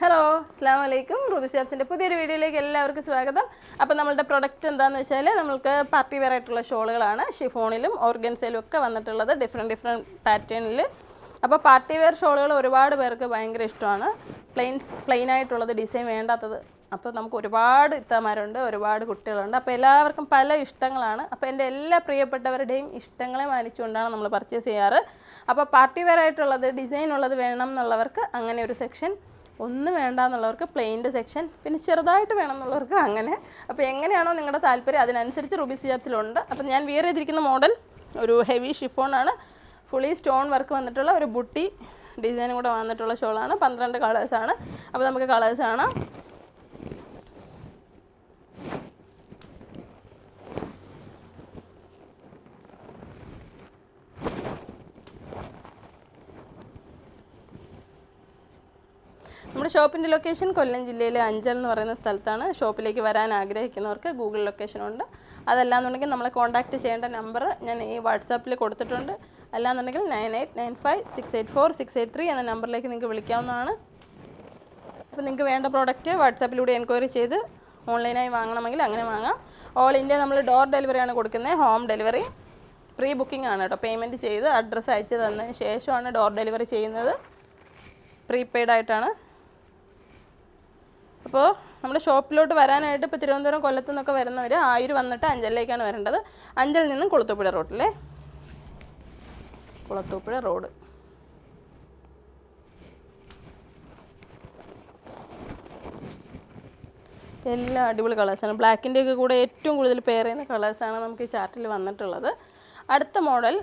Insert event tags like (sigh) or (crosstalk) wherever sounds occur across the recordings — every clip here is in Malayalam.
ഹലോ അസ്സാം വലൈക്കും റൂബി സാബ്സിന്റെ പുതിയൊരു വീഡിയോയിലേക്ക് എല്ലാവർക്കും സ്വാഗതം. അപ്പോൾ നമ്മളുടെ പ്രൊഡക്റ്റ് എന്താണെന്ന് വെച്ചാൽ നമുക്ക് പാർട്ടി വെയർ ആയിട്ടുള്ള ഷോളുകളാണ്. ഷിഫോണിലും ഓർഗൻസയിലും ഒക്കെ വന്നിട്ടുള്ളത് ഡിഫറെന്റ് ഡിഫറെന്റ് പാറ്റേണിൽ അപ്പോൾ പാർട്ടി വെയർ ഷോളുകൾ ഒരുപാട് പേർക്ക് ഭയങ്കര ഇഷ്ടമാണ്. പ്ലെയിൻ പ്ലെയിൻ ആയിട്ടുള്ളത് ഡിസൈൻ വേണ്ടാത്തത്. അപ്പോൾ നമുക്ക് ഒരുപാട് ഇത്തമാരുണ്ട് ഒരുപാട് കുട്ടികളുണ്ട്. അപ്പോൾ എല്ലാവർക്കും പല ഇഷ്ടങ്ങളാണ്. അപ്പോൾ എന്റെ എല്ലാ പ്രിയപ്പെട്ടവരുടെയും ഇഷ്ടങ്ങളെ മാനിച്ചുകൊണ്ടാണ് നമ്മൾ പർച്ചേസ് ചെയ്യാറ്. അപ്പോൾ പാർട്ടി വെയർ ആയിട്ടുള്ളത് ഡിസൈൻ ഉള്ളത് വേണം എന്നുള്ളവർക്ക് അങ്ങനെ ഒരു സെക്ഷൻ ഒന്നും വേണ്ട എന്നുള്ളവർക്ക് പ്ലെയിന്റെ സെക്ഷൻ പിന്നെ ചെറുതായിട്ട് വേണം എന്നുള്ളവർക്ക് അങ്ങനെ. അപ്പോൾ എങ്ങനെയാണോ നിങ്ങളുടെ താല്പര്യം അതിനനുസരിച്ച് റുബി സിയാബ്സിലുണ്ട് അപ്പോൾ ഞാൻ വിയർ ചെയ്തിരിക്കുന്ന മോഡൽ ഒരു ഹെവി ഷിഫോണാണ് ഫുള്ളി സ്റ്റോൺ വർക്ക് വന്നിട്ടുള്ള ഒരു ബുട്ടി ഡിസൈനും കൂടെ വന്നിട്ടുള്ള ഷോളാണ് പന്ത്രണ്ട് കളേഴ്സാണ് അപ്പോൾ നമുക്ക് കളേഴ്സ് കാണാം. നമ്മുടെ ഷോപ്പിന്റെ ലൊക്കേഷൻ കൊല്ലം ജില്ലയിലെ അഞ്ചൽ എന്ന് പറയുന്ന സ്ഥലത്താണ്. ഷോപ്പിലേക്ക് വരാൻ ആഗ്രഹിക്കുന്നവർക്ക് ഗൂഗിൾ ലൊക്കേഷനുണ്ട് അതല്ലാന്നുണ്ടെങ്കിൽ നമ്മളെ കോൺടാക്റ്റ് ചെയ്യേണ്ട നമ്പർ ഞാൻ ഈ വാട്സാപ്പിൽ കൊടുത്തിട്ടുണ്ട്. അല്ലാന്നുണ്ടെങ്കിൽ nine eight nine five six eight four six eight three എന്ന നമ്പറിലേക്ക് നിങ്ങൾക്ക് വിളിക്കാവുന്നതാണ്. അപ്പോൾ നിങ്ങൾക്ക് വേണ്ട പ്രോഡക്റ്റ് വാട്സാപ്പിലൂടെ എൻക്വയറി ചെയ്ത് ഓൺലൈനായി വാങ്ങണമെങ്കിൽ അങ്ങനെ വാങ്ങാം. ഓൾ ഇന്ത്യ നമ്മൾ ഡോർ ഡെലിവറിയാണ് കൊടുക്കുന്നത് ഹോം ഡെലിവറി പ്രീ ബുക്കിംഗ് ആണ് കേട്ടോ. പേയ്മെന്റ് ചെയ്ത് അഡ്രസ്സ് അയച്ച് തന്നതിന് ശേഷമാണ് ഡോർ ഡെലിവറി ചെയ്യുന്നത്. പ്രീപെയ്ഡ് ആയിട്ടാണ്. അപ്പോൾ നമ്മൾ ഷോപ്പിലോട്ട് വരാനായിട്ട് ഇപ്പോൾ തിരുവനന്തപുരം കൊല്ലത്തു നിന്നൊക്കെ വരുന്നവർ ആയൂർ വന്നിട്ട് അഞ്ചലിലേക്കാണ് വരേണ്ടത്. അഞ്ചലിൽ നിന്നും കുളത്തൂപ്പുഴ റോഡിലെ കുളത്തൂപ്പുഴ റോഡ് എല്ലാ അടിപൊളി കളേഴ്സാണ് ബ്ലാക്കിന്റെയൊക്കെ കൂടെ ഏറ്റവും കൂടുതൽ പെയർ കളേഴ്സാണ് നമുക്ക് ഈ ചാർട്ടിൽ വന്നിട്ടുള്ളത്. അടുത്ത മോഡൽ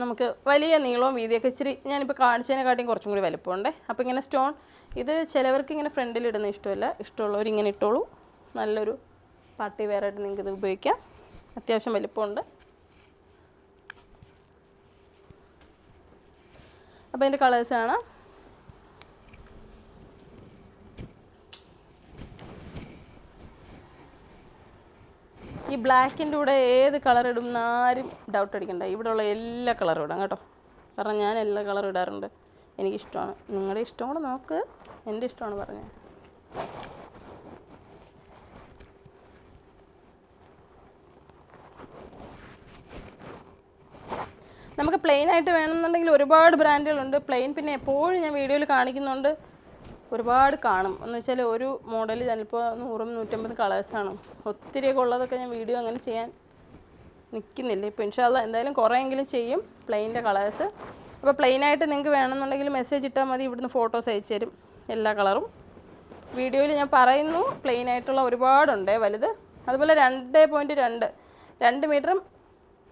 നമുക്ക് വലിയ നീളവും വീതിയൊക്കെ ഇച്ചിരി ഞാനിപ്പോൾ കാണിച്ചതിനെക്കാട്ടിയും കുറച്ചും കൂടി വലുപ്പമുണ്ട്. അപ്പോൾ ഇങ്ങനെ സ്റ്റോൺ ഇത് ചിലവർക്ക് ഇങ്ങനെ ഫ്രണ്ടിൽ ഇടുന്ന ഇഷ്ടമല്ല. ഇഷ്ടമുള്ളവർ ഇങ്ങനെ ഇട്ടോളൂ. നല്ലൊരു പാർട്ടി വെയർ ആയിട്ട് നിങ്ങൾക്ക് ഇത് ഉപയോഗിക്കാം. അത്യാവശ്യം വലിപ്പമുണ്ട്. അപ്പോൾ അതിന്റെ കളേഴ്സ് കാണാം. ഈ ബ്ലാക്കിന്റെ കൂടെ ഏത് കളർ ഇടും ആരും ഡൗട്ട് അടിക്കണ്ട. ഇവിടെയുള്ള എല്ലാ കളറും ഇടാം കേട്ടോ. കാരണം ഞാൻ എല്ലാ കളറും ഇടാറുണ്ട്. എനിക്കിഷ്ടമാണ്. നിങ്ങളുടെ ഇഷ്ടം കൂടെ നോക്ക്. എന്റെ ഇഷ്ടമാണ് പറഞ്ഞത് നമുക്ക് പ്ലെയിൻ ആയിട്ട് വേണമെന്നുണ്ടെങ്കിൽ ഒരുപാട് ബ്രാൻഡുകളുണ്ട് പ്ലെയിൻ പിന്നെ എപ്പോഴും ഞാൻ വീഡിയോയിൽ കാണിക്കുന്നുണ്ട്. ഒരുപാട് കാണും. എന്ന് വെച്ചാൽ ഒരു മോഡൽ ചിലപ്പോൾ നൂറും നൂറ്റമ്പത് കളേഴ്സാണ് ഒത്തിരിയൊക്കെ ഉള്ളതൊക്കെ ഞാൻ വീഡിയോ അങ്ങനെ ചെയ്യാൻ നിൽക്കുന്നില്ല ഇപ്പോൾ ഇൻഷാല്ല എന്തായാലും കുറേയെങ്കിലും ചെയ്യും പ്ലെയിന്റെ കളേഴ്സ് അപ്പോൾ പ്ലെയിനായിട്ട് നിങ്ങൾക്ക് വേണമെന്നുണ്ടെങ്കിൽ മെസ്സേജ് ഇട്ടാൽ മതി. ഇവിടുന്ന് ഫോട്ടോസ് അയച്ചു തരും എല്ലാ കളറും വീഡിയോയിൽ ഞാൻ പറയുന്നു. പ്ലെയിനായിട്ടുള്ള ഒരുപാടുണ്ട്. വലുത്. അതുപോലെ രണ്ട് പോയിന്റ് രണ്ട്. രണ്ട് മീറ്ററും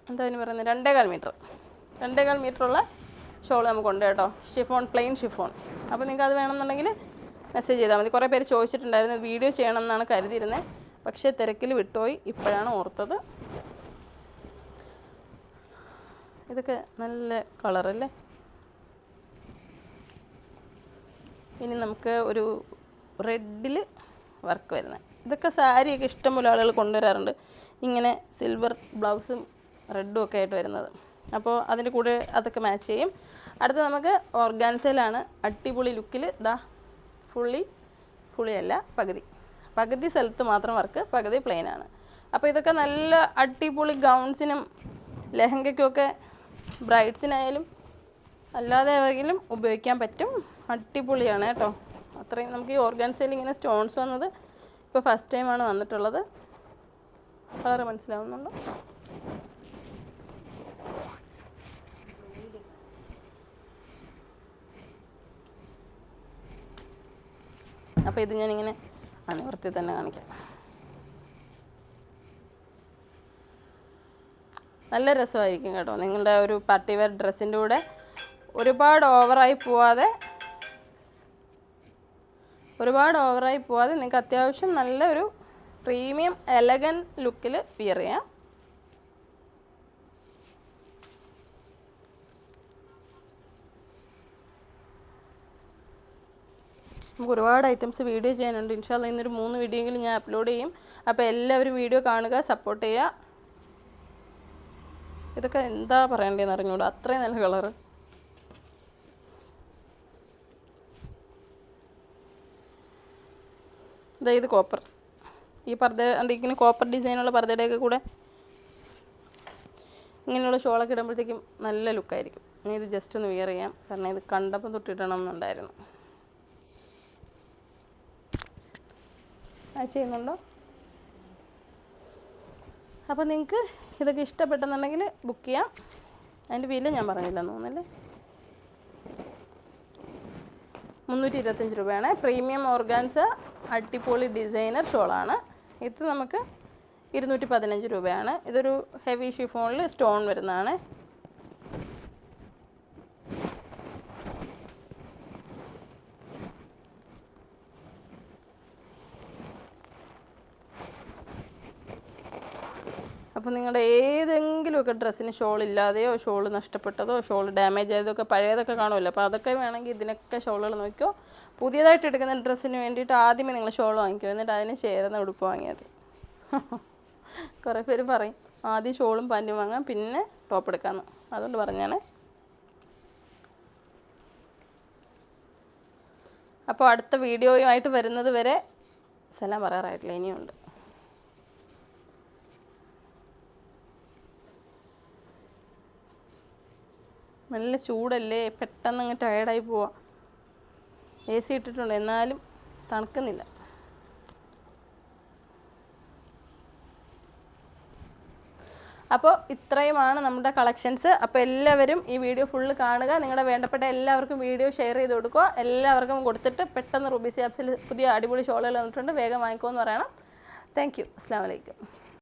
എന്താ അതിന് പറയുന്നത്? രണ്ടേകാൽ മീറ്റർ രണ്ടേകാൽ മീറ്ററുള്ള ഷോൾ നമുക്കുണ്ട് കേട്ടോ. ഷിഫോൺ പ്ലെയിൻ ഷിഫോൺ അപ്പോൾ നിങ്ങൾക്ക് അത് വേണമെന്നുണ്ടെങ്കിൽ മെസ്സേജ് ചെയ്താൽ മതി. കുറേ പേര് ചോദിച്ചിട്ടുണ്ടായിരുന്നു വീഡിയോ ചെയ്യണം എന്നാണ് കരുതിയിരുന്നത് പക്ഷേ തിരക്കിൽ വിട്ടുപോയി. ഇപ്പോഴാണ് ഓർത്തത്. ഇതൊക്കെ നല്ല കളറല്ലേ ഇനി നമുക്ക് ഒരു റെഡിൽ വർക്ക് വരുന്നത് ഇതൊക്കെ സാരിയൊക്കെ ഇഷ്ടംപോലെ ആളുകൾ കൊണ്ടുവരാറുണ്ട്. ഇങ്ങനെ സിൽവർ ബ്ലൗസും റെഡും ഒക്കെ ആയിട്ട് വരുന്നത്. അപ്പോൾ അതിന്റെ കൂടെ അതൊക്കെ മാച്ച് ചെയ്യും. അടുത്ത നമുക്ക് ഓർഗാൻസയിലാണ് അടിപൊളി ലുക്കിൽ ദാ ഫുള്ളി ഫുള്ളി അല്ല പകുതി. പകുതി സ്ഥലത്ത് മാത്രം വർക്ക് പകുതി പ്ലെയിൻ ആണ്. അപ്പോൾ ഇതൊക്കെ നല്ല അടിപൊളി ഗൗൺസിനും ലെഹങ്കയ്ക്കുമൊക്കെ ബ്രൈഡ്സിനായാലും അല്ലാതെ ആയെങ്കിലും ഉപയോഗിക്കാൻ പറ്റും. അടിപൊളിയാണ് കേട്ടോ. അത്രയും നമുക്ക് ഈ ഓർഗാൻസയിൽ ഇങ്ങനെ സ്റ്റോൺസ് വന്നത് ഇപ്പോൾ ഫസ്റ്റ് ടൈമാണ് വന്നിട്ടുള്ളത്. വളരെ മനസ്സിലാവുന്നുണ്ടോ? അപ്പോൾ ഇത് ഞാനിങ്ങനെ അണിവർത്തി തന്നെ കാണിക്കാം. നല്ല രസമായിരിക്കും കേട്ടോ. നിങ്ങളുടെ ഒരു പാർട്ടി വെയർ ഡ്രസ്സിന്റെ കൂടെ ഒരുപാട് ഓവറായി പോവാതെ ഒരുപാട് ഓവറായി പോവാതെ നിങ്ങൾക്ക് അത്യാവശ്യം നല്ലൊരു പ്രീമിയം എലഗൻ ലുക്കിൽ വിയർ ചെയ്യാം. നമുക്ക് ഒരുപാട് ഐറ്റംസ് വീഡിയോ ചെയ്യാനുണ്ട് ഇൻഷാല്ല ഇന്നൊരു മൂന്ന് വീഡിയോ എങ്കിലും ഞാൻ അപ്ലോഡ് ചെയ്യും. അപ്പോൾ എല്ലാവരും വീഡിയോ കാണുക സപ്പോർട്ട് ചെയ്യുക. ഇതൊക്കെ എന്താ പറയണ്ടേന്ന് അറിഞ്ഞൂടാ. അത്രയും നല്ല കളറ് ഇതാ ഇത് കോപ്പർ ഈ പർദ്ദ ഇങ്ങനെ കോപ്പർ ഡിസൈനുള്ള പർദ്ദയുടെയൊക്കെ കൂടെ ഇങ്ങനെയുള്ള ഷോളൊക്കെ ഇടുമ്പോഴത്തേക്കും നല്ല ലുക്കായിരിക്കും ഇത് ജസ്റ്റ് ഒന്ന് വിയർ ചെയ്യാം. കാരണം ഇത് കണ്ടപ്പോൾ തൊട്ടിടണം എന്നുണ്ടായിരുന്നു ആ ചെയ്യുന്നുണ്ടോ? അപ്പോൾ നിങ്ങൾക്ക് ഇതൊക്കെ ഇഷ്ടപ്പെട്ടെന്നുണ്ടെങ്കിൽ ബുക്ക് ചെയ്യാം. അതിന്റെ വില ഞാൻ പറഞ്ഞില്ലെന്ന് തോന്നുന്നില്ലേ? മുന്നൂറ്റി ഇരുപത്തഞ്ച് രൂപയാണ്. പ്രീമിയം ഓർഗാൻസ അടിപൊളി ഡിസൈനർ ഷോളാണ്. ഇത് നമുക്ക് ഇരുന്നൂറ്റി പതിനഞ്ച് രൂപയാണ്. ഇതൊരു ഹെവി ഷിഫോണിൽ സ്റ്റോൺ വരുന്നതാണ്. അപ്പോൾ നിങ്ങളുടെ ഏതെങ്കിലുമൊക്കെ ഡ്രസ്സിന് ഷോൾ ഇല്ലാതെയോ ഷോൾ നഷ്ടപ്പെട്ടതോ ഷോൾ ഡാമേജ് ആയതോ ഒക്കെ പഴയതൊക്കെ കാണുമല്ലോ. അപ്പോൾ അതൊക്കെ വേണമെങ്കിൽ ഇതിനൊക്കെ ഷോളുകൾ നോക്കിയോ പുതിയതായിട്ട് എടുക്കുന്ന ഡ്രസ്സിന് വേണ്ടിയിട്ട് ആദ്യമേ നിങ്ങൾ ഷോൾ വാങ്ങിക്കുമോ എന്നിട്ട് അതിന് ചേരുന്ന ഉടുപ്പ് വാങ്ങിയത് (laughs) കുറേ പേര് പറയും ആദ്യം ഷോളും പാന്റും വാങ്ങാം പിന്നെ ടോപ്പ് എടുക്കാമെന്ന് അതുകൊണ്ട് പറഞ്ഞാണ്. അപ്പോൾ അടുത്ത വീഡിയോയുമായിട്ട് വരുന്നത് വരെ സലാം പറയാറായിട്ടില്ല. ഇനിയുണ്ട്. നല്ല ചൂടല്ലേ? പെട്ടെന്ന് അങ്ങ് ടയർഡായി പോവാം. എ സി ഇട്ടിട്ടുണ്ട്. എന്നാലും തണുക്കുന്നില്ല. അപ്പോൾ ഇത്രയുമാണ് നമ്മുടെ കളക്ഷൻസ് അപ്പോൾ എല്ലാവരും ഈ വീഡിയോ ഫുള്ള് കാണുക. നിങ്ങളുടെ വേണ്ടപ്പെട്ട എല്ലാവർക്കും വീഡിയോ ഷെയർ ചെയ്ത് കൊടുക്കുക. എല്ലാവർക്കും കൊടുത്തിട്ട് പെട്ടെന്ന് റുബീസ് ആപ്സിൽ പുതിയ അടിപൊളി ഷോളുകൾ വന്നിട്ടുണ്ട്. വേഗം വാങ്ങിക്കുമെന്ന് പറയണം. താങ്ക് യു അസ്സാം വലൈക്കും